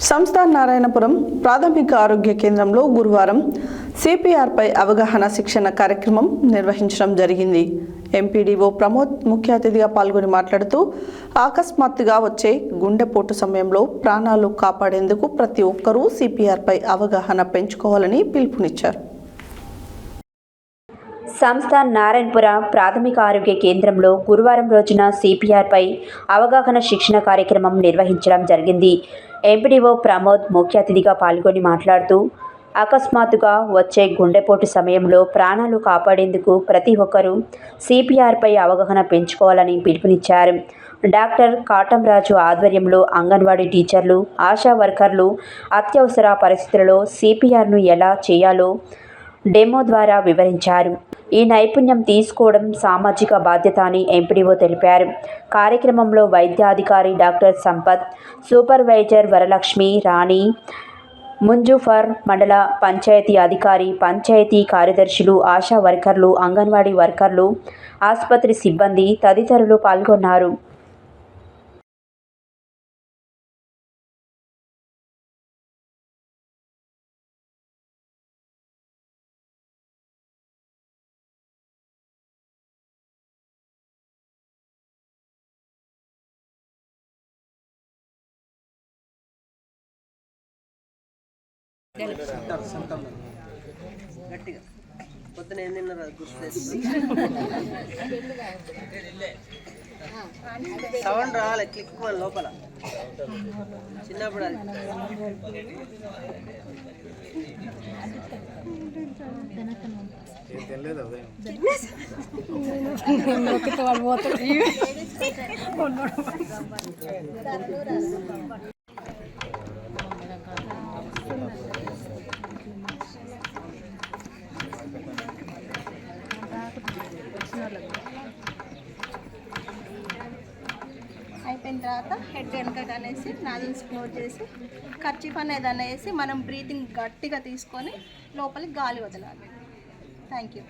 సంస్థ నారాయణపురం ప్రాథమిక ఆరోగ్య కేంద్రంలో గురువారం సిపిఆర్పై అవగాహన శిక్షణ కార్యక్రమం నిర్వహించడం జరిగింది. ఎంపీడీఓ ప్రమోద్ ముఖ్య అతిథిగా పాల్గొని మాట్లాడుతూ అకస్మాత్తుగా వచ్చే గుండెపోటు సమయంలో ప్రాణాలు కాపాడేందుకు ప్రతి ఒక్కరూ సిపిఆర్పై అవగాహన పెంచుకోవాలని పిలుపునిచ్చారు. సంస్థ నారాయణపుర ప్రాథమిక ఆరోగ్య కేంద్రంలో గురువారం రోజున సిపిఆర్పై అవగాహన శిక్షణ కార్యక్రమం నిర్వహించడం జరిగింది. ఎంపీడీఓ ప్రమోద్ ముఖ్య అతిథిగా పాల్గొని మాట్లాడుతూ అకస్మాత్తుగా వచ్చే గుండెపోటు సమయంలో ప్రాణాలు కాపాడేందుకు ప్రతి ఒక్కరూ సిపిఆర్పై అవగాహన పెంచుకోవాలని పిలుపునిచ్చారు. డాక్టర్ కాటంరాజు ఆధ్వర్యంలో అంగన్వాడీ టీచర్లు ఆశా వర్కర్లు అత్యవసర పరిస్థితులలో సిపిఆర్ను ఎలా చేయాలో డెమో ద్వారా వివరించారు. ఈ నైపుణ్యం తీసుకోవడం సామాజిక బాధ్యత అని ఎంపీడీఓ తెలిపారు. కార్యక్రమంలో వైద్యాధికారి డాక్టర్ సంపత్ సూపర్వైజర్ వరలక్ష్మి రాణి ముంజుఫర్ మండల పంచాయతీ అధికారి పంచాయతీ కార్యదర్శులు ఆశా వర్కర్లు అంగన్వాడీ వర్కర్లు ఆసుపత్రి సిబ్బంది తదితరులు పాల్గొన్నారు. గట్టిగా పొద్దున ఏం తిన్నారు అది గుర్తు సౌండ్ రావాలి క్లిక్ మన లోపల. చిన్నప్పుడు అది. అయిపోయిన తర్వాత హెడ్ వెనకకి అనేసి నాజిల్స్ క్లోజ్ చేసి ఖర్చీఫ్ అనేది అనేసి మనం బ్రీతింగ్ గట్టిగా తీసుకొని లోపలికి గాలి వదలాలి. Thank you